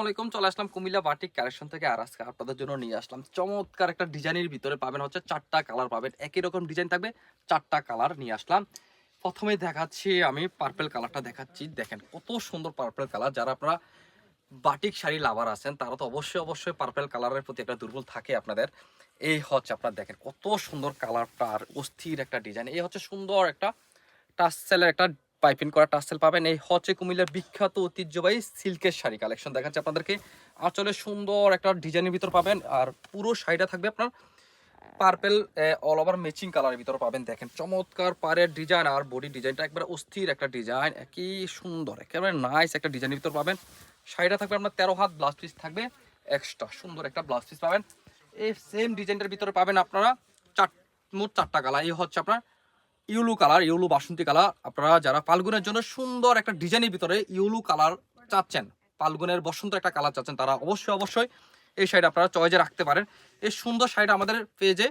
আসসালামাইকুম চলে আসলাম Comilla batik collection থেকে। আর আজকে আপনাদের জন্য নিয়ে আসলাম চমৎকার একটা ডিজাইনের ভিতরে পাবেন হচ্ছে চারটা কালার পাবেন। একই রকম ডিজাইন থাকবে, চারটা কালার নিয়ে আসলাম। প্রথমে দেখাচ্ছি আমি পার্পেল কালারটা দেখাচ্ছি। দেখেন কত সুন্দর পার্পেল কালার। যারা আপনারা বাটিক শাড়ি লাভার আছেন, তারা তো অবশ্যই অবশ্যই পার্পেল কালারের প্রতি একটা দুর্বল থাকে আপনাদের। এই হচ্ছে আপনার দেখেন কত সুন্দর কালারটা আর অস্থির একটা ডিজাইন। এই হচ্ছে সুন্দর একটা টাসেলের একটা পাইপিং করা টাসেল পাবেন এই হচ্ছে কুমিল্লার বিখ্যাত ঐতিহ্যবাহী সিল্কের শাড়ি কালেকশন দেখাচ্ছে আপনাদেরকে। আঁচলে সুন্দর একটা ডিজাইনের ভিতর পাবেন আর পুরো শাড়িটা থাকবে আপনার পার্পেল অল ওভার ম্যাচিং কালারের ভিতর পাবেন। দেখেন চমৎকার পাড়ের ডিজাইন আর বডি ডিজাইনটা একবারে অস্থির একটা ডিজাইন, একই সুন্দর, একেবারে নাইস একটা ডিজাইনের ভিতর পাবেন। শাড়িটা থাকবে আপনার তেরো হাত ব্লাউজ পিস থাকবে এক্সট্রা সুন্দর একটা ব্লাউজ পিস পাবেন। এই সেম ডিজাইনটার ভিতরে পাবেন আপনারা চার মোট চারটা কালার। এই হচ্ছে আপনার ইউলু কালার, ইউলু বাসন্তী কালার। আপনারা যারা ফাল্গুনের জন্য সুন্দর একটা ডিজাইনের ভিতরে ইউলু কালার চাচ্ছেন, ফাল্গুনের বসন্ত একটা কালার চাচ্ছেন, তারা অবশ্যই অবশ্যই এই শাড়ি আপনারা চয়েজে রাখতে পারেন। এই সুন্দর শাড়িটা আমাদের পেজে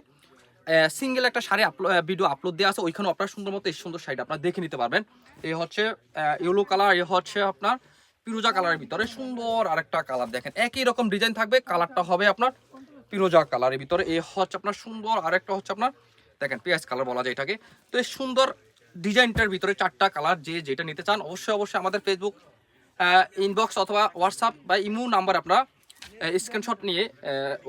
সিঙ্গেল একটা শাড়ি আপলো ভিডিও আপলোড দেওয়া আছে ওইখানে আপনারা সুন্দর মতো এই সুন্দর শাড়িটা আপনারা দেখে নিতে পারবেন। এই হচ্ছে ইউলো কালার এ হচ্ছে আপনার পিরোজা কালারের ভিতরে সুন্দর আরেকটা কালার দেখেন। একই রকম ডিজাইন থাকবে, কালারটা হবে আপনার পিরোজা কালারের ভিতরে। এই হচ্ছে আপনার সুন্দর আরেকটা হচ্ছে আপনার দেখেন, পেঁয়াজ কালার বলা যায় এটাকে। তো এই সুন্দর ডিজাইনটার ভিতরে চারটা কালার যে যেটা নিতে চান, অবশ্যই অবশ্যই আমাদের ফেসবুক ইনবক্স অথবা হোয়াটসঅ্যাপ বা ইমো নাম্বার আপনারা স্ক্রিনশট নিয়ে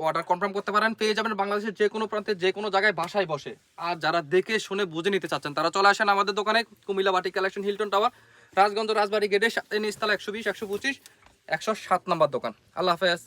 অর্ডার কনফার্ম করতে পারেন। পেয়ে যাবেন বাংলাদেশের যে কোনো প্রান্তে, যে কোনো জায়গায় বাসায় বসে। আর যারা দেখে শুনে বুঝে নিতে চাচ্ছেন, তারা চলে আসেন আমাদের দোকানে, কুমিল্লা বাটি collection Hilton tower Rajganj Rajbari গেটে নিস্তালা একশো বিশ, একশো পঁচিশ, একশো সাত নম্বর দোকান। আল্লাহ হাফেজ।